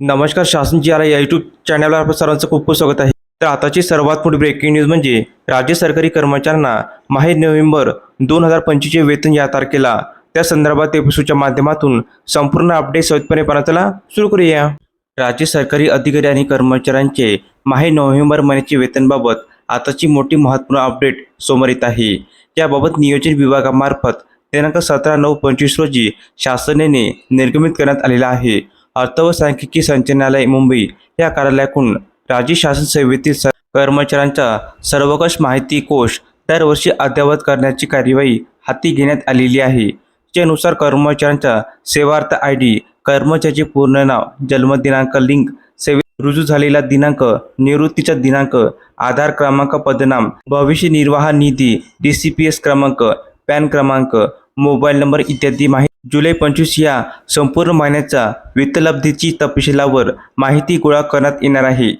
नमस्कार शासन जी आला या यूट्यूब चॅनलवर आपलं सर्वांचं खूप खूप स्वागत आहे. तर आताची सर्वात मोठी ब्रेकिंग न्यूज म्हणजे राज्य सरकारी कर्मचाऱ्यांना माहे नोव्हेंबर दोन हजार पंचवीसचे वेतन या तारखेला. त्या संदर्भात एपिसोडच्या माध्यमातून संपूर्ण अपडेट सहजपणे पाहण्याला सुरू करूया. राज्य सरकारी अधिकारी आणि कर्मचाऱ्यांचे माहे नोव्हेंबर महिन्याचे वेतनबाबत आताची मोठी महत्त्वपूर्ण अपडेट समोर येत आहे. याबाबत नियोजन विभागामार्फत दिनांक सतरा नऊ पंचवीस रोजी शासनाने निर्गमित करण्यात आलेला आहे. अर्थ व सांख्यिकी संचालनालय मुंबई. या कार्यालयाकडून राज्य शासन सेवेतील कर्मचाऱ्यांचा सर्वकष माहिती कोश दरवर्षी अद्ययावत करण्याची कार्यवाही हाती घेण्यात आलेली आहे. त्यानुसार कर्मचाऱ्यांचा सेवार्थ आय डी कर्मचाऱ्याचे पूर्ण नाव जन्मदिनांक लिंक सेवे रुजू झालेला दिनांक निवृत्तीचा दिनांक आधार क्रमांक पदनाम भविष्य निर्वाह निधी डी सी पी एस क्रमांक पॅन क्रमांक मोबाईल नंबर इत्यादी माहिती जुलै पंचवीस या संपूर्ण महिन्याच्या वित्तलब्धीची तपशिलावर माहिती गोळा करण्यात येणार आहे.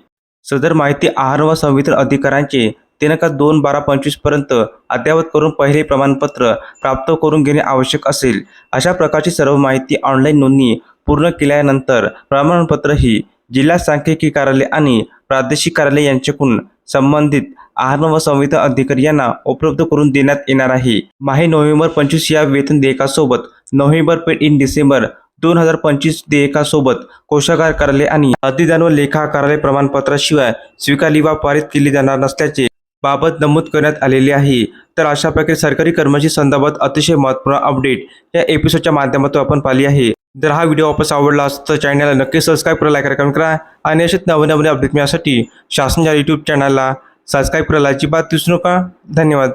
सदर माहिती आहार व संवितरण अधिकाऱ्यांचे दिनांक दोन बारा पंचवीसपर्यंत अद्ययावत करून पहिले प्रमाणपत्र प्राप्त करून घेणे आवश्यक असेल. अशा प्रकारची सर्व माहिती ऑनलाईन नोंदणी पूर्ण केल्यानंतर प्रमाणपत्र ही जिल्हा सांख्यिकी कार्यालय आणि प्रादेशिक कार्यालय यांच्याकडून संबंधित आहार व संविधा अधिकारी यांना उपलब्ध करून देण्यात येणार आहे. माहे नोव्हेंबर पंचवीस या वेतन देयकासोबत नोव्हेंबर पेड इन डिसेंबर दोन हजार पंचवीस देयकासोबत कोषागार कार्यालय आणि अधिदान व लेखा कार्यालय प्रमाणपत्राशिवाय स्वीकारली वा पारित केली जाणार नसल्याचे बाबत नमूद करण्यात आलेले आहे. तर अशा प्रकारे सरकारी कर्मचारी संदर्भात अतिशय महत्त्वपूर्ण अपडेट या एपिसोडच्या माध्यमातून आपण पाहिली आहे. जर हा व्हिडिओ वापस आवडला असं तर चॅनलला नक्की सबस्क्राईब करा लाईक करा कमेंट करा. आणि असेच नवीन नवीन अपडेट मिळण्यासाठी शासनच्या यूट्यूब चॅनलला सबस्क्राईब करायला अजिबात विसरू नका. धन्यवाद.